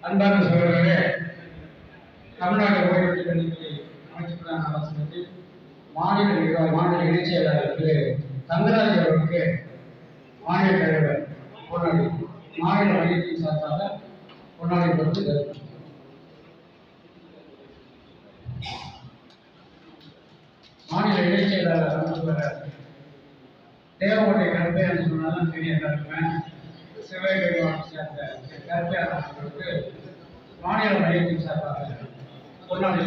அன்பான சகோதரர்களே தமிழ்நாடு ஓய்வு கல்வித்துறை அமைச்சருக்கான ஆலோசனைக்கு மாநில நிர்வாக மாநில இணைச் செயலாளர் திரு தங்கராஜ் அவர்களுக்கு மாநில தலைவர் பொன்னாடி மாநில மையத்தின் சார்பாக பொன்னாடி கொடுத்து தருகிறோம். மாநில இணைச் செயலாளர் அமைச்சர் தேவகோட்டை கருப்பையான்னு சொன்னாலும் தெரியும் எல்லாருக்குமே சிவகங்கை மாவட்டத்தை சேர்ந்த திரு அவர்களுக்கு மாநில மையத்தின் சார்பாக பொன்னாடி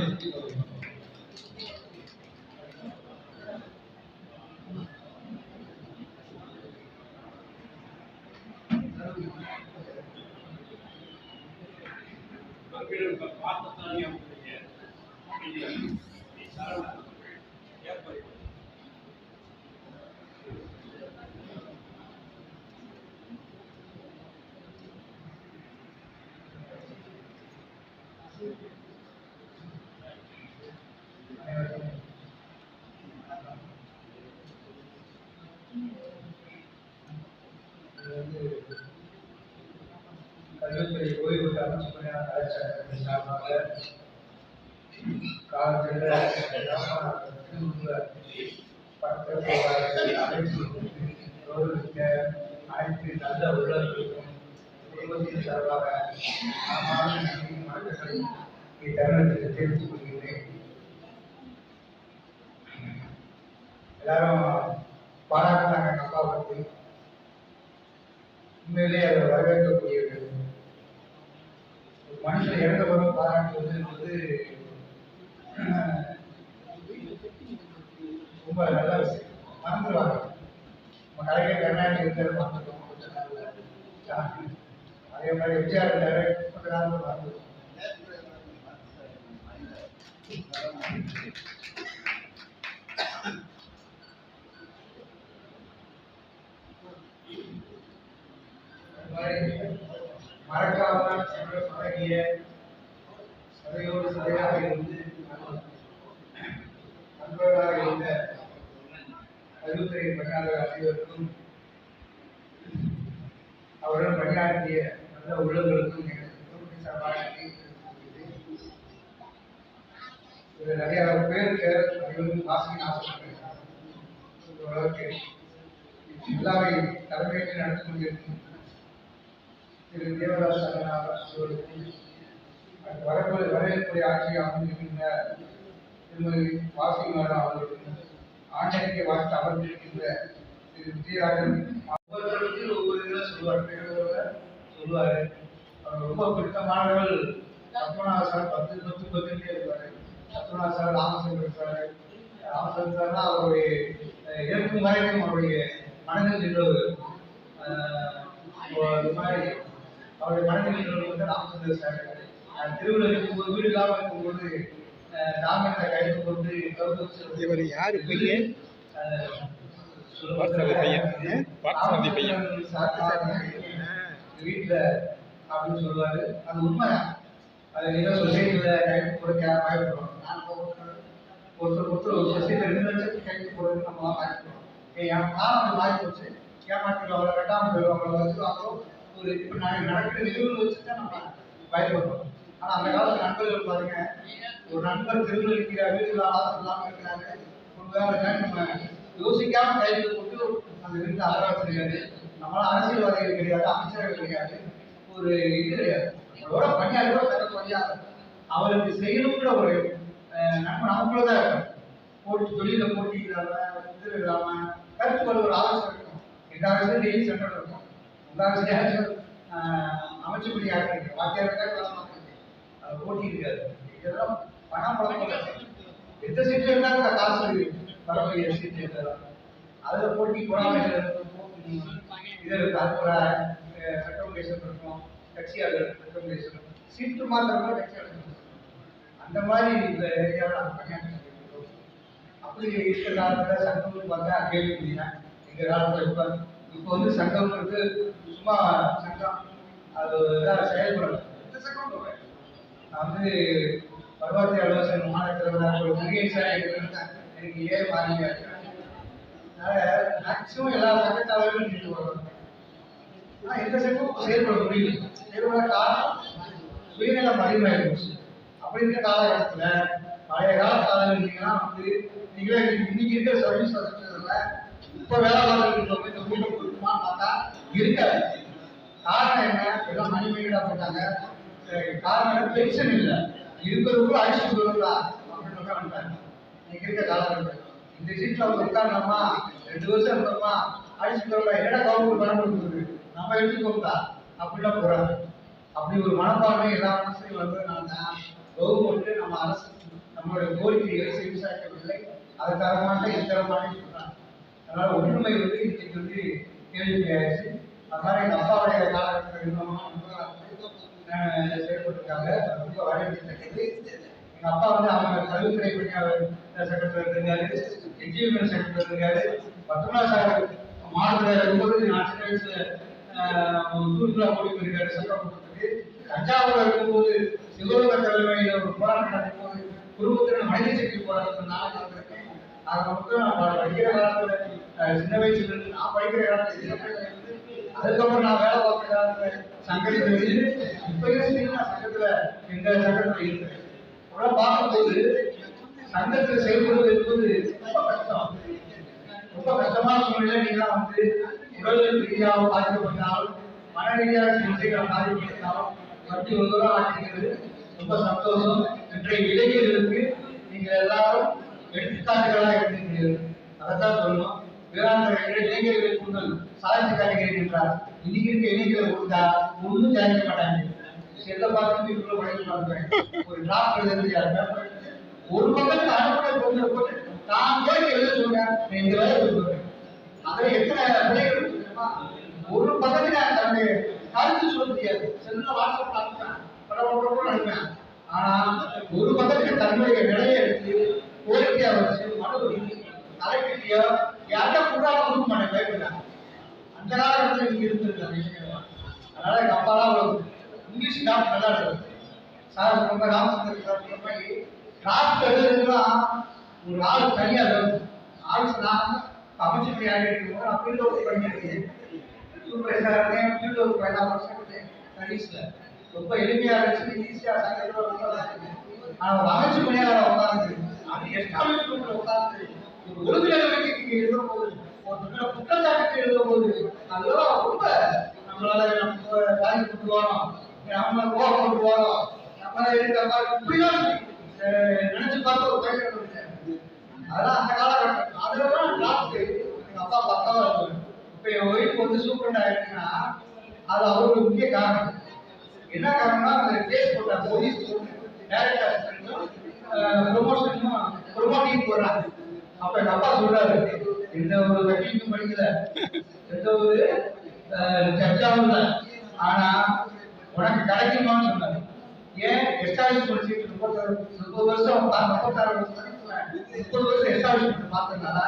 கல்வித்துறை ஓய்வு பெற்ற அமைச்சர் சார்பாக காலத்தில் அனைத்து நல்ல உள்ளவர்களுக்கும் குடும்பத்தின் சார்பாக தெரிவித்துக் கொள்கிறேன் எல்லாரும் பாராட்டினாங்க எங்க அப்பா அதை வரவேற்கக்கூடியது ஒரு மனுஷன் இறந்த பிறகு பாராட்டுவது என்பது ரொம்ப நல்ல விஷயம். மறந்துடுவாங்க நம்ம கலைஞர் கருணாநிதி இருந்தார் மறந்துட்டோம் கொஞ்ச நாள் அதே மாதிரி எம்ஜிஆர் இருந்தார் கொஞ்ச நாள் மறந்துட்டோம் Thank you. மறக்காமல் நம்மளோட பழகிய சதையோடு சதையாக இருந்து நண்பர்களாக இருந்த கல்வித்துறை பணியாளர் அனைவருக்கும் அவருடன் பணியாற்றிய நல்ல உள்ளங்களுக்கும் எனக்கு சார்பாக நன்றி நிறைய பேர் அனைவரும் வாசிக்க ஆசைப்படுகிறேன் இந்த அளவுக்கு நடந்து கொண்டிருக்கும் திரு தேவராஜ் சரணாகர் அவர்களுக்கும் அடுத்து வரக்கூடிய வரவேற்புடைய ஆட்சி அமைந்திருக்கின்ற திருமதி வாசி மேடம் அவர்களுக்கும் ஆண்டனிக்கு வாழ்த்து அமர்ந்திருக்கின்ற திரு விஜயராஜன் ஒவ்வொருத்தருக்கு ஒவ்வொரு இதில் சொல்லுவார் பேருவர சொல்லுவார் அவர் ரொம்ப பிடித்தமானவர்கள். பத்மநாத சார் பத்து பத்து பத்துட்டே இருப்பார். பத்மநாத சார் ராமச்சந்திரன் சார் ராமச்சந்திரன் சார்னா அவருடைய இயற்கும் வரைக்கும் அவருடைய மனதில் நின்றவர் அஹ், இது மாதிரி அவருடைய நின்றவர் வந்து ராமச்சந்திரன் சார் திருவள்ளுவர் இருக்கும்போது வீடு இல்லாமல் இருக்கும்போது ராமனை கைது கொண்டு இவர் யாரு பையன்? பையன். பையன். வீட்டுல அப்படின்னு சொல்லுவாரு. அது உண்மைதான் அது ஏதோ சொசைட்டில கைது கொடுக்க பயப்படுறோம் நான் ஒருத்தர் ஒருத்தர் ஒருத்தர் ஒரு சொசைட்டில ரெண்டு லட்சத்துக்கு கைது போடுறது நம்ம பயப்படுறோம் என் காலம் மாறி போச்சு கட்டாம போயிடும் அவளை வச்சுருவாங்களோ? ஒரு இப்ப நான் நடக்கிற நிகழ்வு வச்சு தான் நம்ம பயப்படுறோம் ஆனா அந்த காலத்துல நண்பர்கள் பாருங்க ஒரு நண்பர் தெருவில் இருக்கிற வீட்டுல ஆசை இல்லாமல் இருக்கிறாங்க. ஒரு வேலை நம்ம யோசிக்காம கைது போட்டு அந்த வீட்டுல அகர கிடையாது. நம்மளால அரசியல்வாதிகள் கிடையாது அமைச்சர்கள் கிடையாது. ஒரு இது கிடையாது. அவரோட பணியாளர் கூட சட்ட பணியாளர் அவருக்கு செய்யணுங்கிற ஒரு நண்பன் நன்மை நமக்குள்ள தான் இருக்கும். போட்டி தொழில போட்டி இல்லாம இது இல்லாம கருத்துக்கள் ஒரு ஆலோசனை இருக்கும். எந்த டெய்லி சென்டர் இருக்கும். உங்க அரசு அமைச்சபடி யாருக்கு வாத்தியார் இருக்கா போட்டி இருக்காது. இதெல்லாம் பணம் பழக்கம் எந்த சீட்ல இருந்தாலும் காசு வரக்கூடிய சீட் இருக்கலாம் அதுல போட்டி பொறாமைகள் இருக்கும் இது இருக்கு அது ஒரு இருக்கும் கட்சியாளர் ரெக்கமெண்டேஷன் சீட்டு அந்த மாதிரி இந்த ஏரியாவில் அப்படி இருக்கிற காலத்தில் பார்த்தா கேள்விப்பட்டீங்க எங்கள் காலத்தில் இப்போ இப்போ வந்து சங்கம்ன்றது சும்மா சங்கம். அது இதாக செயல்படல. எந்த சங்கம் நான் வந்து பருவத்தை ஆலோசனை மாநிலத்தில் ஒரு எனக்கு ஏன் மாறிங்க இருக்காங்க. மேக்சிமம் எல்லா சங்கத்தாளர்களும் நின்று வருவாங்க. ஆனால் எந்த சங்கமும் செயல்பட முடியல. செயல்பட காரணம் சுயநலம் அதிகமாகி போச்சு அப்படி இருக்க காலகட்டத்தில் பழைய கால காலம் இருந்தீங்கன்னா வந்து நீங்களே இன்னைக்கு இருக்கிற சர்வீஸ் வசதில இப்போ வேலை பார்த்துட்டு இந்த கூட்டம் கொடுக்குமா பார்த்தா இருக்காது. காரணம் என்ன? எல்லாம் மணிமேடா போட்டாங்க. அஹ் காரணம் என்ன? பென்ஷன் இல்லை. இருக்கிறவங்களும் அழிச்சு விடுவாங்களா அப்படின்னு சொல்ல வந்துட்டாங்க. இன்னைக்கு இருக்க காலகட்டம். இந்த சீட்ல அவங்க உட்காரலாமா ரெண்டு வருஷம் இருந்தோமா அழிச்சு விடுவாங்க என்னடா கவர்மெண்ட் பணம் கொடுக்குது? நம்ம எடுத்துக்கோங்களா அப்படிலாம் போறாங்க. அப்படி ஒரு மனப்பான்மை எல்லா மனசுலையும் வந்ததுனால தான் கவர்மெண்ட் நம்ம அரசு நம்மளுடைய கோரிக்கைகளை செவிசாய்க்கவில்லை அதுக்காக இத்தரமாக சொல்றாங்க அதனால ஒற்றுமை வந்து இன்னைக்கு வந்து கேள்வியாயிருச்சு அதனால எங்க அப்பாவுடைய காலகட்டத்தில் இருந்தோம்னா செயல்பட்டிருக்காங்க. ரொம்ப வரவேற்கத்தக்கது. எங்க அப்பா வந்து அவங்க கல்வித்துறை செக்ரட்டரி இருந்தாரு என்ஜினியர் செக்ரட்டரி இருந்தாரு பத்மநா சார் மாநில இருக்கும்போது நான் சின்ன வயசுல சூழ்நிலை ஓடி போயிருக்காரு சட்டமன்றத்துக்கு தஞ்சாவூர்ல இருக்கும்போது சிவகங்கை தலைமையில ஒரு போராட்டம் நடக்கும்போது குடும்பத்தில் மனித சக்தி போராட்டத்தில் நான் கலந்துருக்கேன் அதை மட்டும் படிக்கிற காலத்துல சின்ன வயசுல இருந்து நான் படிக்கிற காலத்துல சின்ன அதுக்கப்புறம் நான் வேலை பார்க்குற காலத்துல சங்கத்துல இப்பயும் சரி நான் சங்கத்துல எந்த சங்கத்துல இருக்கிறேன் உடனே பார்க்கும்போது சங்கத்துல செயல்படுவது என்பது ரொம்ப கஷ்டம். ரொம்ப கஷ்டமான சூழ்நிலை நீங்க வந்து உடல் ரீதியாக பாதிக்கப்பட்டாலும் மன ரீதியாக சிகிச்சைகள் பாதிக்கப்பட்டாலும் வட்டி ஒருவராக ரொம்ப சந்தோஷம். இன்றைய இளைஞர்களுக்கு நீங்க எல்லாரும் எடுத்துக்காட்டுகளாக எடுத்துக்கிறீர்கள் அதைத்தான் சொல்லணும் வேளாண் இளைஞர்களுக்கு உங்கள் சாதித்து காட்டுகிறீர்கள் இன்னைக்கு இருக்க இளைஞர்களை கொடுத்தா ஒன்றும் ஜாதிக்க மாட்டாங்க செல்ல பார்த்து இவ்வளவு உழைக்க ஒரு டிராப் எழுதுறது ஒரு பக்கத்துக்கு அனுப்புற போட்டு எழுத இந்த வேலை அதுல எத்தனை பிள்ளைகள் ஒரு பக்கத்துல தன்னுடைய கருத்து சொல்ல முடியாது செல்ல படம் ஆனா ஒரு பக்கத்துக்கு தன்னுடைய நிலையை எடுத்து கோரிக்கையா வச்சு தலைக்கிட்டியோ யார்கிட்ட கூடாம கொடுக்க மாட்டேன் பயப்படுறேன் அந்த காலகட்டத்தில் இங்க இருந்திருக்காங்க அதனால அப்பாலாம் இங்கிலீஷ் டாக்டர் நல்லா இருக்கு சார் ரொம்ப ராமச்சந்திர சார் சொன்ன மாதிரி எழுதுறதுலாம் ஒரு ஆள் தனியா இருக்கும் ஆள் நான் அமைச்சர் நான் ஃபீல்ட் ஒர்க் பண்ணியிருக்கேன் சூப்பர் சார் ஃபீல்ட் ஒர்க் பண்ண வருஷம் ஸ்டடீஸ்ல ரொம்ப எளிமையா இருந்துச்சு. ஈஸியா சங்கத்தில் ரொம்ப ஆனா ஒரு அமைச்சு பணியாளர் உட்காந்து அது உட்கார்ந்து ஒரு ஒழுங்குநடவடிக்கைக்கு எழுதும் போது ஒரு குற்றச்சாட்டுக்கு எழுதும் போது அதெல்லாம் ரொம்ப நம்மளால நம்ம வேலைக்கு கொண்டு வரோம் நம்ம கோவம் கொண்டு வரோம் நம்ம இருக்க மாதிரி இப்படிதான் நினைச்சு பார்த்து ஒரு பையன் அதெல்லாம் அந்த காலகட்டம் அதெல்லாம் லாஸ்ட் எங்க அப்பா பக்காவா இருப்பாரு இப்ப என் ஒய்ஃப் வந்து சூப்பரண்ட் ஆயிடுச்சுன்னா அது அவருக்கு முக்கிய காரணம் என்ன காரணம்னா அந்த கேஸ் போட்டாங்க போலீஸ் டைரக்டர் அசிஸ்டன்ட்டும் ப்ரொமோட்டிங் போடுறாங்க அப்ப எங்க அப்பா சொல்றாரு எந்த ஒரு வக்கீலுக்கும் படிக்கல. எந்த ஒரு சர்ச்சாவும் இல்லை. ஆனா உனக்கு கிடைக்குமான்னு சொன்னாரு. ஏன் எஸ்டாப்ளிஷ்மெண்ட் படிச்சுட்டு முப்பத்தாறு முப்பது வருஷம் முப்பத்தாறு வருஷம் முப்பது வருஷம் எஸ்டாப்ளிஷ்மெண்ட் பார்த்ததுனால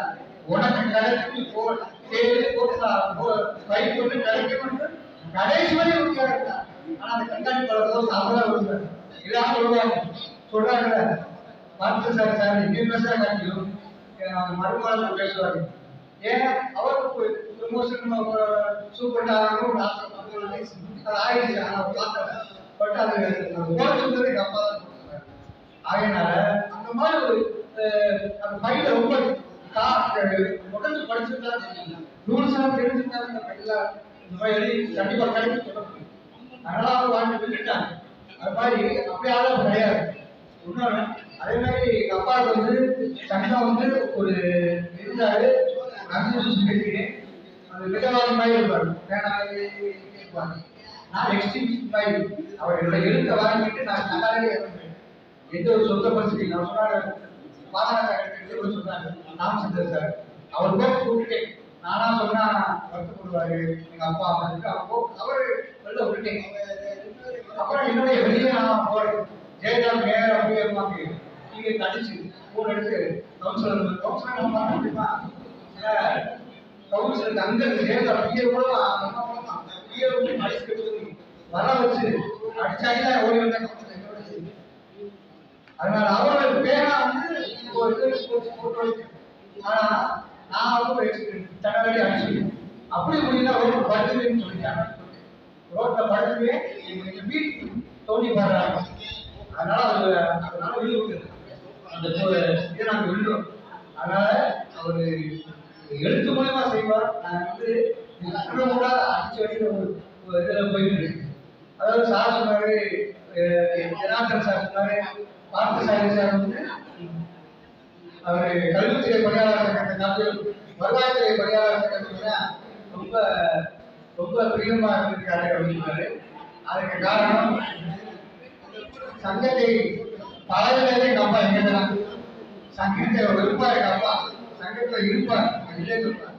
உனக்கு கிடைக்கும் போ தேடி போட்டு ஃபைட் கிடைக்கும் கடைசி வரை உறுதியாக இருந்தா ஆனா அந்த கண்காணிப்பாளர் போது அவதான் வருவார் இதான் சொல்லுவாங்க சொல்றாங்கல்ல பார்த்து சார் சார் காட்டியும் மறுமாதிரி பேசுவாரு. ஏன் அவருக்கு ப்ரமோஷன் சூப்பர் ஆகணும் அது ஆயிடுச்சு ஆனா பார்த்தேன் பட் அது அப்பா தான் அந்த மாதிரி ஒரு அந்த பையில ரொம்ப உடஞ்சு படிச்சிருந்தா நூறு எல்லாம் தெரிஞ்சிருந்தா பையில இந்த மாதிரி கண்டிப்பா கிடைக்கும் அதனால அவங்க விட்டுட்டாங்க. அது மாதிரி அப்படியே ஆளும் கிடையாது இன்னொன்னு அதே மாதிரி எங்க அப்பாவுக்கு வந்து சங்கம் வந்து ஒரு இருந்தாரு. அஞ்சு பேசிக்கிறேன். அது விதவாதி மாதிரி இருப்பாரு. நான் எக்ஸ்டிங்ஷன் மாதிரி அவர் என்னோட எழுத்தை வாங்கிட்டு நான் நல்லாவே எந்த ஒரு சொந்த பரிசு நான் சொன்னாரு பாதகார நாம் ராமச்சந்திரன் சார். அவர் கூட கூப்பிட்டேன் நானா சொன்னா வருத்தப்படுவாரு எங்க அப்பா அம்மா அப்போ அவர் வெளில விட்டுட்டேன். அப்புறம் என்னுடைய வெளியே நான் போறேன். ஜெயலலிதா மேயர் அப்படியே இருப்பாங்க நீங்க தடிச்சு போன் எடுத்து கவுன்சிலர் கவுன்சிலர் நம்ம பண்ண முடியுமா கவுன்சிலருக்கு அங்க ஜெயலலிதா பிஏ கூட பிஏ விட்டு அடிச்சு கட்டுறது வர வச்சு அடிச்சாங்க ஓடி வந்த கவுன்சிலர் அதனால அவரோட பேரா வந்து ஒரு இது போட்டு ஆனா நான் வந்து ஒரு எக்ஸ்பீரியன்ஸ் தடவை அடிச்சு அப்படி முடியல ஒரு படுத்துவேன்னு சொல்லிட்டாங்க. ரோட்ல படுத்துவே எங்க வீட்டு தோண்டி பாடுறாங்க. அதனால அது அதனால விழுவுது அந்த இதை நாங்கள் விழுறோம் அதனால அவர் எழுத்து மூலயமா செய்வார். நான் வந்து கூட அடிச்சு அடிக்கிற ஒரு இதில் போயிட்டு அதாவது சார் சொன்னாரு ஜனார்தன் சார் சொன்னாரு பார்த்தசாரி சார் வந்து அவர் கல்வித்துறை பணியாளர் சங்கத்தை வருவாய்த்துறை பணியாளர் ரொம்ப ரொம்ப பிரியமா இருந்திருக்காரு அப்படின்னாரு. அதுக்கு காரணம் சங்கத்தை பழகினதே நம்ம அப்பா எங்க தான் சங்கத்தை இருப்பார் எங்க அப்பா சங்கத்துல இருப்பார் இல்லைன்னு சொல்லுவார்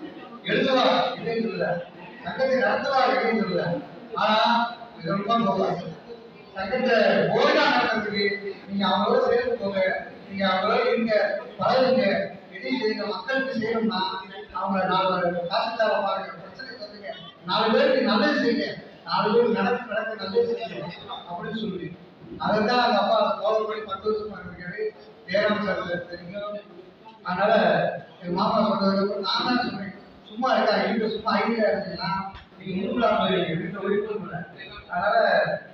எழுதுவார். இல்லைன்னு சொல்லல. சங்கத்தை நடத்துவார். இல்லைன்னு சொல்லல. ஆனா ரொம்ப சொல்லுவார் சங்கத்தை போயிடா நடத்துறதுக்கு நீங்க அவங்களோட சேர்ந்து போங்க. நீங்க அவங்களோட இருங்க. பழகுங்க. எதையும் செய்யுங்க மக்களுக்கு செய்யணும்னா அவங்கள நாலு காசுக்காக பாருங்க. பிரச்சனை சொல்லுங்க நாலு பேருக்கு நல்லது செய்யுங்க. நாலு பேருக்கு நடக்க நடக்க நல்லது செய்யுங்க. அப்படின்னு சொல்லி அதைத்தான் அந்த அப்பா ஃபாலோ பண்ணி பத்து வருஷம் பண்ணிருக்காரு ஜெயராம் சார் தெரியும். அதனால என் மாமா சொல்றது நான் தான் சொன்னேன் சும்மா இருக்காங்க வீட்டுல சும்மா ஐடியா இருந்தீங்கன்னா நீங்க முன்னுலாம் போயிருங்க வீட்டுல ஒழிப்பு அதனால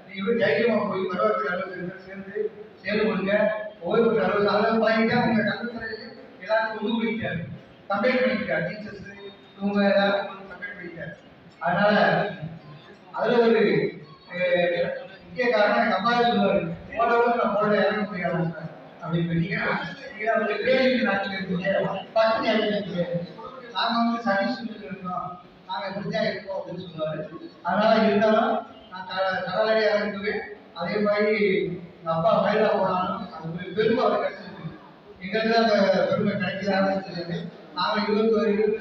நீங்க போய் தைரியமா போய் பருவத்தில் அலுவலகத்தில் சேர்ந்து சேர்ந்து கொடுங்க ஓய்வு பெற்ற அலுவலகம் அதெல்லாம் பழகிட்டா உங்க கல்வித்துறையில எல்லாருக்கும் உதவிட்டாரு கம்பெயின் பண்ணிக்கிட்டார் டீச்சர்ஸ் இவங்க எல்லாருக்கும் கம்பெயின் பண்ணிக்கிட்டார் அதனால அதுல ஒரு முக்கிய காரணம் எங்க அப்பா சொல்லுவாரு போன வருஷம் நான் போட இறங்க முடியாது அப்படின்னு சொன்னீங்கன்னா நீங்க வந்து வேலைக்கு நாட்டில் இருக்கீங்க பக்கத்து இருக்கீங்க நாங்க வந்து சர்வீஸ் இருக்கோம். நாங்க இப்படிதான் இருக்கோம் அப்படின்னு சொல்லுவாரு. அதனால இருந்தாலும் நான் கடலடி இறங்குவேன் அதே மாதிரி எங்க அப்பா வயலா போனாலும் அது பெருமை அவர் கிடைச்சிருக்கு. எங்களுக்கு அந்த பெருமை கிடைக்கிறான்னு தெரியாது நாங்க இருபத்தி ஒரு இருபத்தி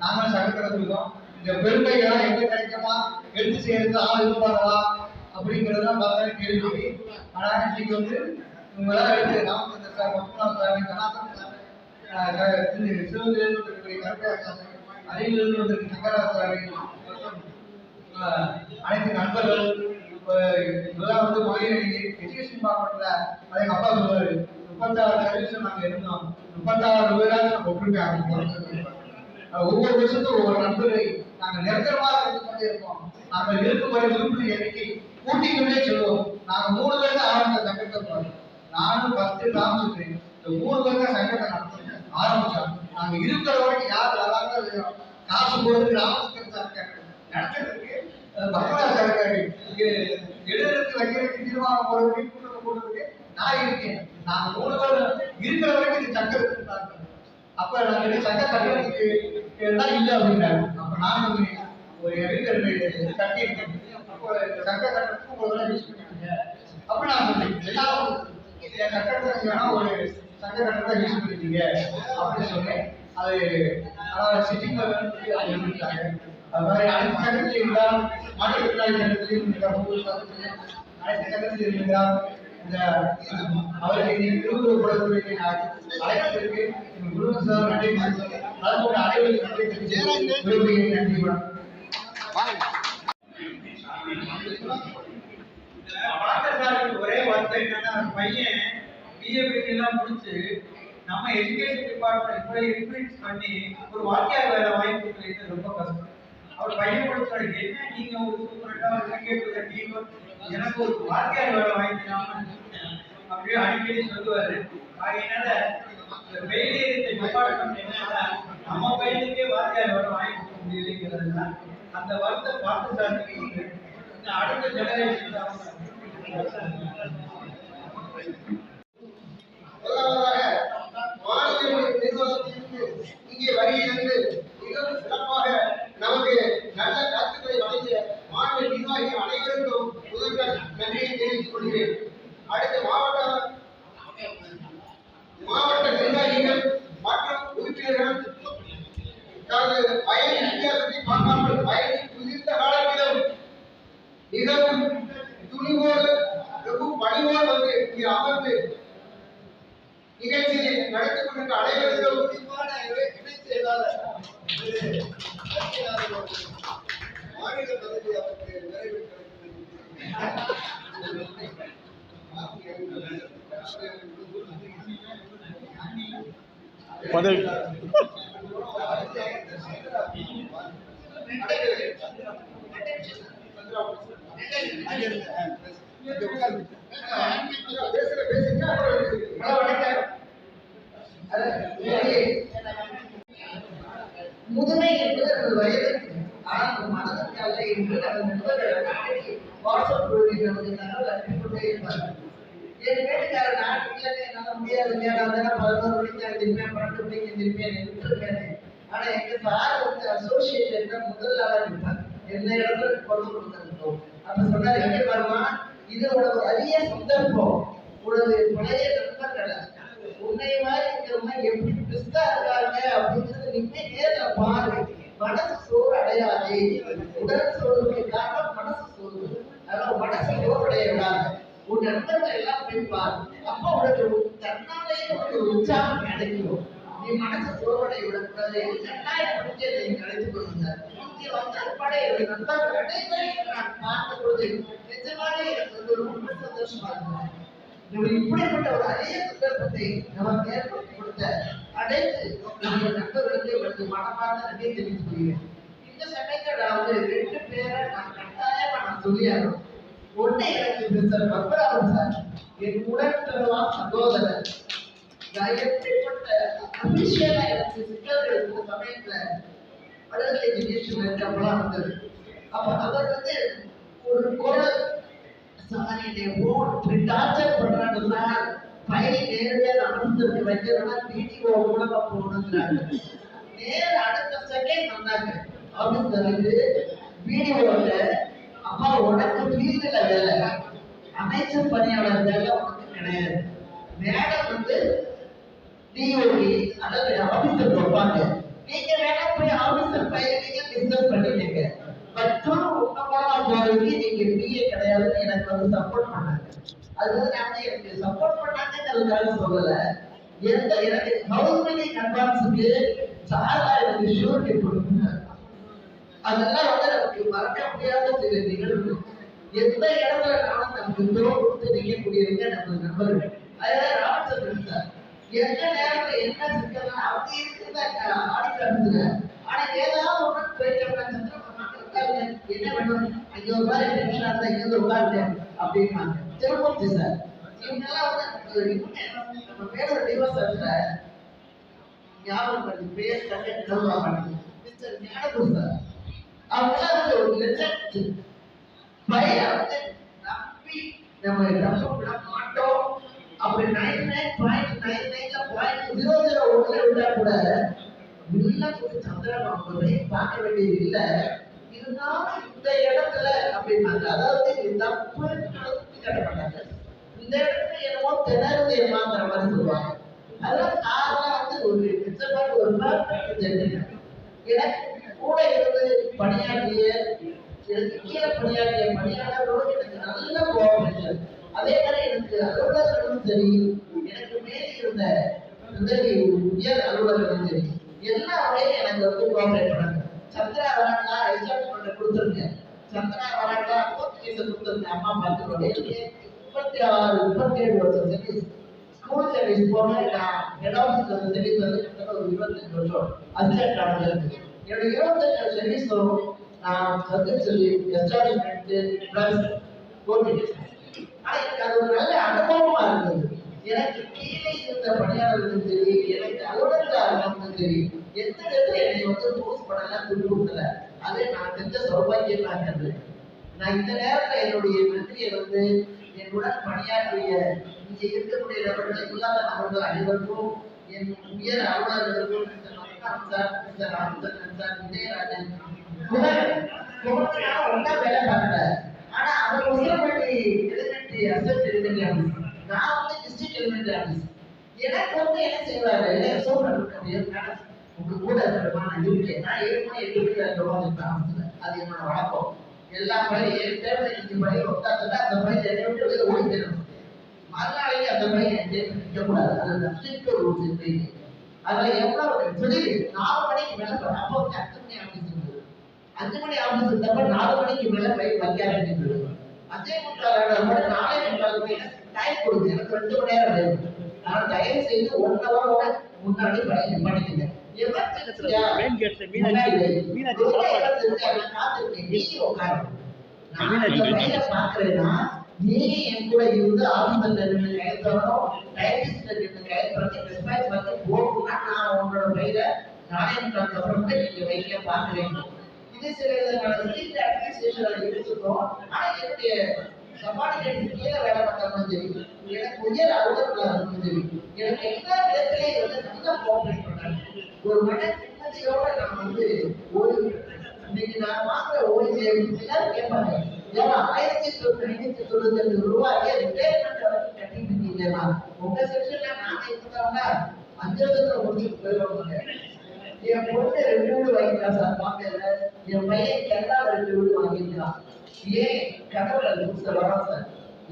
நாங்களும் சங்கத்தில் இருக்கோம் இந்த பெருமைகள்லாம் எங்க கிடைக்குமா? எடுத்து செய்யறது ஆள் இருப்பாங்களா அப்படிங்கிறதான் பார்த்தா கேள்வி ஆனா இன்னைக்கு வந்து இவங்களாம் எடுத்து ராமச்சந்திர சார் முத்துநாத் சாமி கணாசன் சார் ஆஹ் க- கருப்பையா சார் அரியலூர்ல வந்திருக்க சங்கரா சாமி அனைத்து நண்பர்கள் இதெல்லாம் வந்து மொழியை எஜுகேஷன் டிபார்ட்மெண்ட்ல அது எங்க அப்பா சொல்லுவாரு முப்பத்தாறு சர்வீஸும் நாங்கள் இருந்தோம் முப்பத்தாறு பேராக நம்ம ஒற்றுமை ஒவ்வொரு வருஷத்தும் ஒவ்வொரு நண்பரை நாங்கள் நிரந்தரமாக இருந்து கொண்டே இருக்கோம் நாங்கள் இருக்கும் வரை விருப்பம் எண்ணிக்கை கூட்டிக்கொண்டே செல்வோம். நாங்கள் மூணு பேர் தான் ஆரம்ப சங்கத்தை போறோம் நானும் பத்து ராமச்சந்திரன் இந்த மூணு பேர் தான் சங்கத்தை நடத்துறேன் ஆரம்பிச்சோம் நாங்கள் இருக்கிற வரைக்கும் யார் வராங்க காசு போடுறது ராமச்சந்திரன் சார் இருக்காரு நடத்துறதுக்கு அஹ், சார் இருக்காரு. எழுதுறதுக்கு வைக்கிறதுக்கு தீர்மானம் போடுறதுக்கு கூட்டத்தை போடுறதுக்கு நான் இருக்கேன். நாங்கள் மூணு பேர் இருக்கிற வரைக்கும் இந்த சங்கம் இருந்தாங்க அப்ப நாங்கள் சங்க கட்டுறதுக்கு தான் இல்லை அப்படின்னாங்க. அப்ப நான் ஒரு வீட்டு கட்டி சங்க யூஸ் நான் சொன்னேன் எல்லாரும் கட்டடத்துக்கு வேணா ஒரு சங்க யூஸ் அப்படின்னு சொன்னேன். அது அதாவது சிட்டிங்ல எழுதிட்டாங்க அது மாதிரி அனைத்து சங்கத்திலையும் இருந்தால் மாற்றுத்திறனாளி சங்கத்திலையும் அனைத்து சங்கத்திலையும் இருந்தால் இந்த அவருக்கு நான் சார் நன்றி அனைவருக்கும் நன்றி. ஒரே வார்த்தை என்னன்னா அந்த பையன் பிஏபி எல்லாம் முடிச்சு நம்ம எஜுகேஷன் டிபார்ட்மெண்ட் இப்படி இன்ஃபுளுன்ஸ் பண்ணி ஒரு வாத்தியார் வேலை வாங்கி கொடுக்குறது ரொம்ப கஷ்டம். அவர் பையன் முடிச்சாரு என்ன நீங்க ஒரு சூப்பரண்டா ஒரு கிரிக்கெட் டீம் எனக்கு ஒரு வாத்தியார் வேலை வாங்கிக்கலாமா அப்படியே அடிக்கடி சொல்லுவாரு. ஆகையினால வெயிலியத்தை இந்த என்னன்னா நம்ம பையனுக்கே வாத்தியார் வேலை வாங்கி கொடுக்க முடியலைங்கிறதுனா அந்த வார்த்தை பார்த்து உண்டு. அடுத்த ஜெனரேஷன் தான். முதலாவதாக மாநில நிர்வாகத்திற்கு இங்கே வருகிறது மிகவும் சிறப்பாக நமக்கு நல்ல கருத்துக்களை வழங்கிய மாநில நிர்வாகிகள் அனைவருக்கும் முதல்வர் நன்றியை தெரிவித்துக் கொள்கிறேன் அடுத்து மாவட்ட மாவட்ட நிர்வாகிகள் மற்றும் உறுப்பினர்கள் தனது வயதின் வித்தியாசத்தை பார்க்காமல் வயதில் முதிர்ந்த காலத்திலும் மிகவும் துணிவோடு வெகு பணிவோடு வந்து இங்கே அமர்ந்து நிகழ்ச்சியை நடத்தி கொண்டிருக்க அனைவருக்கும் குறிப்பான இணைத்து இல்லாத ஒரு அரசியலாளர் ஒரு மாநில பதவி அவருக்கு நிறைவு பதவி கிடைக்கிறது இங்க இருங்க. ஆ, பேசு. இங்க உட்காருங்க. பேசுற பேசுங்க அப்புறம் மழை வணக்கம் அது முதுமை என்பது நமது வயது ஆனால் நம்ம மனதுக்கு அல்ல என்று நமது நண்பர்கள் வாட்ஸ்அப் குழுவில் நமது தகவல் அனுப்பி கொண்டே இருப்பார்கள் என் வீட்டுக்காரர் பதினோரு மணிக்கு எழுந்திருப்பேன் பன்னெண்டு மணிக்கு எழுந்திருப்பேன் கேட்டேன் ஆனா எங்க சார் வந்து அசோசியேஷன்ல முதல் ஆளா இருப்பார் எந்த இடத்துல கொண்டு கொடுத்துருக்கோம்? அப்ப சொன்னாரு எங்க வருமா? இது உனக்கு அரிய சந்தர்ப்பம். உனது பழைய நண்பர்களை? உன்னை மாதிரி இருக்கிறவங்க எப்படி பிஸ்தா இருக்காங்க அப்படின்றது நீங்க நேரில் பாரு மனசு சோறு அடையாதே. உடல் சோறுக்கு காரணம் மனசு சோறு அதனால மனசு சோறு அடைய உன் நண்பர்கள் எல்லாம் போய் பாரு. அப்ப உனக்கு தன்னாலேயே உனக்கு உற்சாகம் கிடைக்கும். நீ மனசு சோர்வடை விடக்கூடாது கட்டாயம் முடிஞ்சு நீங்க அழைத்துக் கொள்ளுங்க நண்பர்கள் நான் பார்த்த பொழுது நிஜமாவே எனக்கு வந்து ரொம்ப சந்தோஷமா இருந்தது. நம்ம இப்படிப்பட்ட ஒரு அரிய சந்தர்ப்பத்தை நமக்கு ஏற்படுத்தி கொடுத்த நம்முடைய நண்பர்களுக்கு மனமார்ந்த தெரிவித்துக் கொள்கிறேன். இந்த சமயத்தில் நான் ரெண்டு பேரை நான் கட்டாயமா நான் சொல்லியாகணும். எனக்கு மிஸ்டர் சார் என் உடன் சகோதரர். எப்படிப்பட்ட அபிஷேகா எனக்கு சிக்கல்கள் இருந்த சமயத்துல நிகழ்ச்சி அப்ப அவர் வந்து ஒரு குரல் சார் என்னை டார்ச்சர் பண்றாங்க பையனை நேரடியாக அனுப்பிச்சு வைக்கிறதுனா வீட்டுக்கு மூலமா போகணுங்கிறாங்க நேர அடுத்த செகண்ட் வந்தாங்க. ஆபீஸ்ல வந்து வீடியோல அப்பா உனக்கு வேலை. அமைச்சர் பணியாளர் வேலை உனக்கு கிடையாது. மேடம் வந்து டிஓடி அதாவது ஆபீசர் வைப்பாங்க நீங்க வேணா போய் ஆபீசர் பையன் நீங்க டிஸ்கஸ் பண்ணிட்டீங்க மற்றொரு உன்னமா போறதுக்கு நீங்க பிஏ கிடையாதுன்னு எனக்கு வந்து சப்போர்ட் பண்ணாங்க. அது வந்து நான் எனக்கு சப்போர்ட் பண்ணாங்கிறதுக்காக சொல்லல. எந்த எனக்கு ஹவுஸ் பில்டிங் அட்வான்ஸுக்கு சாரா எனக்கு ஷூரிட்டி கொடுக்குங்க அதெல்லாம் வந்து நமக்கு மறக்க முடியாத சில நிகழ்வு. எந்த இடத்துல நானும் நமக்கு துரோகம் கொடுத்து நிற்கக்கூடியவங்க நம்ம நண்பர்கள். அதனால ராமச்சந்திரன் சார். எந்த நேரத்துல என்ன சிக்கல் அவங்க இருக்கிறத ஆடிக்கிறதுல ஆனா ஏதாவது ஒன்று போயிட்டோம்னா சந்திரன் உட்காருங்க. என்ன வேணும்? அங்க ஒரு மாதிரி இருந்தா இங்க வந்து அப்படின்னாங்க திருமூர்த்தி சார். ஞாபகம் பேர் மிஸ்டர் சார். அவங்களாம் வந்து ஒரு லெஜண்ட் பையன் வந்து நம்பி நம்ம அப்படி நைன் நைன் பாயிண்ட் நைன் நைன்ல பாயிண்ட் ஜீரோ ஜீரோ ஒன்ல விட்டா கூட போய் பார்க்க வேண்டியது இல்ல. இருந்தாலும் இந்த இடத்துல அப்படின்னாங்க. அதாவது இது தப்பு கட்ட மாட்டாங்க இந்த இடத்துல என்னமோ திணறுது ஏமாங்கிற மாதிரி சொல்லுவாங்க. அதெல்லாம் சாரெல்லாம் வந்து ஒரு நிச்சயமாக ஒரு பர்ஃபெக்ட் எனக்கு கூட இருந்து பணியாற்றிய எனக்கு கீழே பணியாற்றிய பணியாளர்களோடு எனக்கு நல்ல கோஆபரேஷன் அதே மாதிரி எனக்கு அலுவலர்களும் சரி எனக்கு மேலே இருந்த உதவி உயர் அலுவலர்களும் சரி எல்லாமே எனக்கு வந்து கோஆபரேட் பண்ணாங்க. சந்திரா வராங்களா பண்ண கொடுத்துருங்க சந்திரா வராங்களா போர்த்துகீஸை கொடுத்துருங்க அம்மா பார்த்துக்கோங்க முப்பத்தி ஆறு முப்பத்தி ஏழு வருஷம் சர்வீஸ் ஸ்கூல் சர்வீஸ் போனேன் நான் ஹெட் ஆஃபீஸ் வந்து சர்வீஸ் வந்து கிட்டத்தட்ட ஒரு இருபத்தஞ்சு வருஷம் அசிஸ்டன்ட் ஆனது இருக்கு என்னோட இருபத்தஞ்சு சர்வீஸ் நான் வந்து சொல்லி எஸ்டாப்ளிஷ்மெண்ட் பிளஸ் கோஆர்டினேஷன் அது ஒரு நல்ல அனுபவமா இருந்தது. எனக்கு கீழே இருந்த பணியாளர்களும் சரி எனக்கு அலுவலர்களாக இருந்தாலும் சரி எந்த என்னை வந்து போஸ்ட் பண்ணல துண்டு கொடுக்கல நான் செஞ்ச சௌபாகியம் நான் நான் இந்த நேரத்துல என்னுடைய நன்றியை வந்து என்னுடன் பணியாற்றிய இங்க இருக்கக்கூடிய நபர்கள் இல்லாத நபர்கள் அனைவருக்கும் என் உயர் அலுவலர்களுக்கும் sir mister Ramachandran sir Vijayarajan வேலை பார்க்கல. ஆனா அவர் எலிமெண்ட்ரி எலிமெண்ட்ரி ஆஃபீஸ் நான் வந்து டிஸ்ட்ரிக்ட் எலிமெண்ட்ரி ஆஃபீஸ் எனக்கு வந்து என்ன செய்வாரு? சோழர் உங்க கூட இருக்கிறமா நான் இருக்கேன் நான் ஏழு மணி எட்டு மணிக்கு இருப்பேன் ஆஃபீஸ்ல அது என்னோட வழக்கம். எல்லா பையன் ஏழு பேர் அஞ்சு பையன் உட்காந்துட்டா அந்த பையன் என்னை விட்டு வெளியே ஓடி போயிடணும் மறுநாளைக்கு அந்த பையன் என் டேபிள் கூடாது அது ஸ்ட்ரிக்ட் ரூல்ஸ் அதுல எவ்வளவு நாலு மணிக்கு மேல போய் அப்போ வந்து அஞ்சு மணி ஆஃபீஸ் இருந்தது அஞ்சு மணி ஆஃபீஸ் இருந்தப்ப நாலு மணிக்கு மேல போய் வைக்க வேண்டியது அஞ்சே முக்கால் நாலே டைம் கொடுங்க. எனக்கு ரெண்டு மணி நேரம் வேணும். நான் தயவு செய்து ஒன் ஹவரோட முன்னாடி பண்ணி பண்ணிக்கங்க. எமர்ஜென்சியா? மெயின் கேட்ல மீனாட்சி மீனாட்சி சாப்பாடு. காத்திருக்கேன் நீ என் கூட இருந்து டைபிஸ்ட்ல இருந்து கைத்தரணும் டிஸ்பேச் பண்ணி போட்டுனா நான் உன்னோட பையில நாணயம் அப்புறம் நீங்க வைக்க பார்க்கிறேன். இதே சில விதமான ஸ்ட்ரீட் அட்மினிஸ்ட்ரேஷன்ல எடுத்துட்டோம் ஆனா என்னுடைய சபார்டினேட் கீழே வேலை பார்த்தாலும் சரி எனக்கு உயர் அலுவலர்களாக இருந்தாலும் சரி எனக்கு எல்லா விதத்திலையும் வந்து நல்லா கோஆபரேட் பண்ணாங்க. ஒரு மன நிம்மதியோட நான் வந்து ஓய்வு இன்னைக்கு நான் வாங்குற ஓய்வு எல்லாரும் கேட்பாங்க ஏன்னா ஆயிரத்தி தொண்ணூத்தி தொண்ணூத்தி ரெண்டு ரூபாய் ரிட்டையர்மெண்ட் வரைக்கும் கட்டிட்டு இருக்கீங்களா உங்க செக்ஷன்ல நான் இருக்கிறவங்க அஞ்சு வருஷத்துல முடிச்சுட்டு போயிடுவாங்க என் பொண்ணு ரெண்டு வீடு வாங்கிக்கலாம் சார் பாக்கல என் பையன் கேரளா ரெண்டு வீடு வாங்கிக்கலாம் ஏன் கடவுள் அது கொடுத்த வரம் சார்?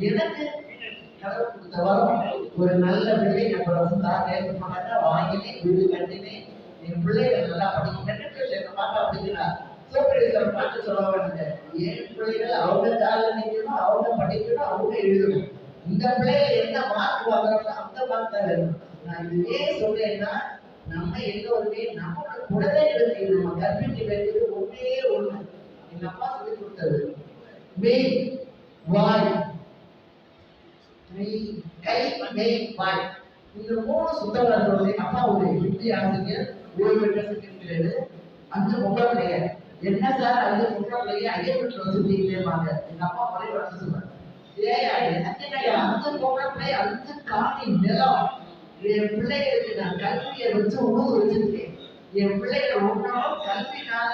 எனக்கு கடவுள் கொடுத்த வரம்? ஒரு நல்ல பிள்ளை நம்ம சார் நேற்று பண்ணாக்கா வாங்கினேன் வீடு கட்டினேன் என் பிள்ளைகள் நல்லா படிக்க என்ன பார்க்க அப்படிங்கிறா சூப்பர்வைசர் பார்த்து சொல்ல வேண்டிய என் பிள்ளைகள் அவங்க காலில் நிற்கணும் அவங்க படிக்கணும் அவங்க எழுதணும்? இந்த பிள்ளைகள் என்ன மார்க் வாங்குறாங்களோ அந்த மார்க் தான் வேணும். நான் இது ஏன் சொல்றேன்னா நம்ம எல்லோருமே நம்மளோட குழந்தைகளுக்கு நம்ம கற்பிக்க வேண்டியது ஒன்றே ஒண்ணு எங்க அப்பா சொல்லி கொடுத்தது மெய் வாய். கை மெய் வாய். இந்த மூணு சுத்தமாக இருக்கிறது அப்பா ஒரு ஹிந்தி ஆசிரியர் ஓய்வு பெற்ற செக்ரட்டரி அஞ்சு பொம்பளை பிள்ளைங்க என்ன சார் அஞ்சு பொம்பளை பிள்ளைங்க ஐயா வீட்டுல வச்சுருக்கீங்களேமாங்க எங்க அப்பா ஒரே வருஷம் சொல்றாங்க ஏயா எனக்கு என்னய்யா, அஞ்சு பொம்பளை அஞ்சு காணி நிலம். என் பிள்ளைகளுக்கு நான் கல்வியை வச்சு உணவு வச்சிருக்கேன். என் பிள்ளைகள் ஒன்றும் கல்வினால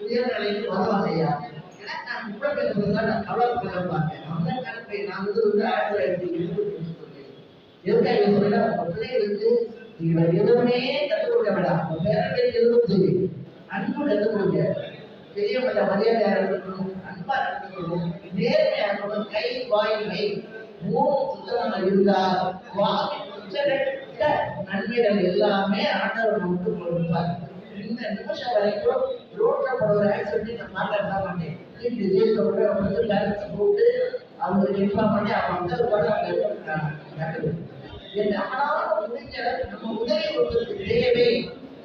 உயர்நிலைக்கு வரவாதையா ஏன்னா நான் கூட பேசுறதுல நான் கவலைப்படுவாங்க அந்த கல்வி நான் வந்து வந்து ஆயிரத்தி தொள்ளாயிரத்தி எழுபத்தி எதுக்காக சொல்றேன். உங்க பிள்ளைகளுக்கு இவன் எதுவுமே கற்றுக் கொடுக்க வேண்டாம். உங்க பேரண்டைக்கு எதுவும் சரி அன்பு கற்றுக் கொடுங்க. பெரியவங்கள மரியாதையா இருக்கணும் அன்பா இருக்கணும். நேர்மையா இருக்கணும். கை வாய் மெய் மூணு சுத்தமாக இருந்தா வாய் உச்சரித்த நன்மைகள் எல்லாமே ஆண்டவர் நமக்கு கொடுப்பார். இந்த நிமிஷம் வரைக்கும் ரோட்ல போடுற ஆக்சிடென்ட் நான் மாட்ட மாட்டேன். இந்த ஜெயில கூட வந்து பேலன்ஸ் போட்டு அவங்களுக்கு இன்ஃபார்ம் பண்ணி அவங்க வந்து கூட அவங்க நடக்குது. நம்மளால முடிஞ்ச நம்ம உதவி கொடுத்ததுக்கு தேவை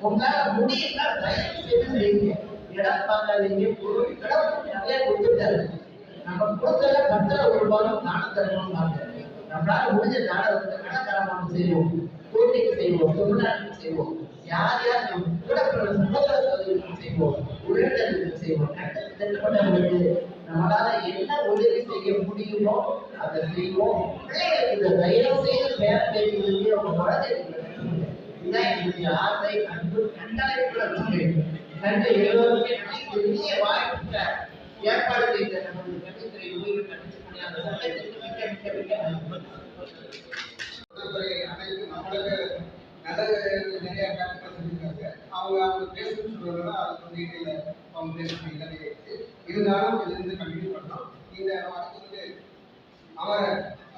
உங்களால முடியும்னா தயவு செய்து செய்யுங்க. இடம் பார்க்காதீங்க. பொருள் இடம் நிறைய கொடுத்துட்டாரு. நம்ம கொடுத்தத பத்திர ஒரு பாகம் தானம் தரணும் நம்மளால முடிஞ்ச தானத்தை செய்வோம். கோட்டைக்கு செய்வோம். தொழிலாளர்கள் செய்வோம். யார் யார் நம்ம கூட பிறந்த சகோதர சகோதரிகளுக்கு செய்வோம். உறவினர்களுக்கு செய்வோம். திட்டப்பட்டவர்களுக்கு நம்மளால என்ன உதவி செய்ய முடியுமோ அதை செய்வோம். பிள்ளைகளுக்கு இதை தயவு செய்து பேர பேர்களுக்கு அவங்க குழந்தைகளுக்கு இதுதான் என்னுடைய ஆசை அன்பு கண்டளைக்குள்ள வச்சுக்கேன் நன்றி. எல்லோருமே பெரிய வாய்ப்புகளை ஏற்பாடு செய்த நமது கல்வித்துறை ஓய்வு கண்டிப்பாக அந்த சட்டத்திற்கு நல்லது நிறைய அவங்க அவங்க பேசணும்னு சொல்றதுனால அது இல்லை அவங்க பேசணும் இல்லை இருந்தாலும் இதிலிருந்து கண்டினியூ பண்ணலாம் இந்த அவர்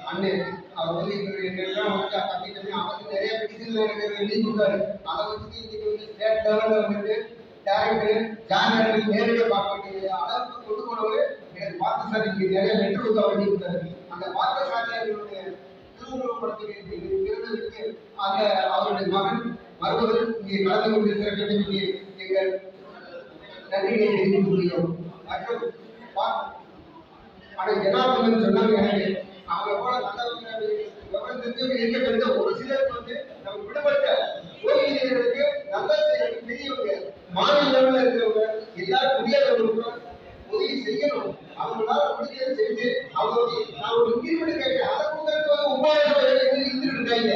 அண்ணன் அவர் வந்து எங்களுக்கு வந்து கம்மி கம்மி அவருக்கு நிறைய பிடிச்சது எனக்கு எழுதி கொடுத்தாரு அதை வச்சுட்டு இன்னைக்கு வந்து ஸ்டேட் லெவலில் வந்துட்டு டேரக்டர் ஜாமியார்கள் நேரடியாக பார்க்க வேண்டிய அளவுக்கு கொண்டு போனவர் எனக்கு பார்த்து சார் இங்கே நிறைய லெட்டர் வேண்டி கொடுத்தாரு அந்த பார்த்த சாமியார்களுடைய அந்த அவருடைய மகன் மருமகள் இங்கே கலந்து கொண்டிருக்கிற கட்டமைக்கு எங்கள் நன்றியை மற்றும் ஆனால் சொன்னாங்க அவங்க போல நல்லவங்க விவரம் ஒரு சிலருக்கு வந்து நம்ம விடுபட்ட ஓய்வூதியர்களுக்கு நல்ல பெரியவங்க மாநில இருக்கிறவங்க எல்லாரும் முடியாதவங்களுக்கும் உதவி செய்யணும். அவங்களால முடிஞ்சதை செஞ்சு அவங்களுக்கு நான் ஒரு இன்கிரிமெண்ட் கேட்டேன் அதை கொடுக்கறதுக்காக ஒன்பதாயிரம் ரூபாய் இருந்துட்டு இருக்காங்க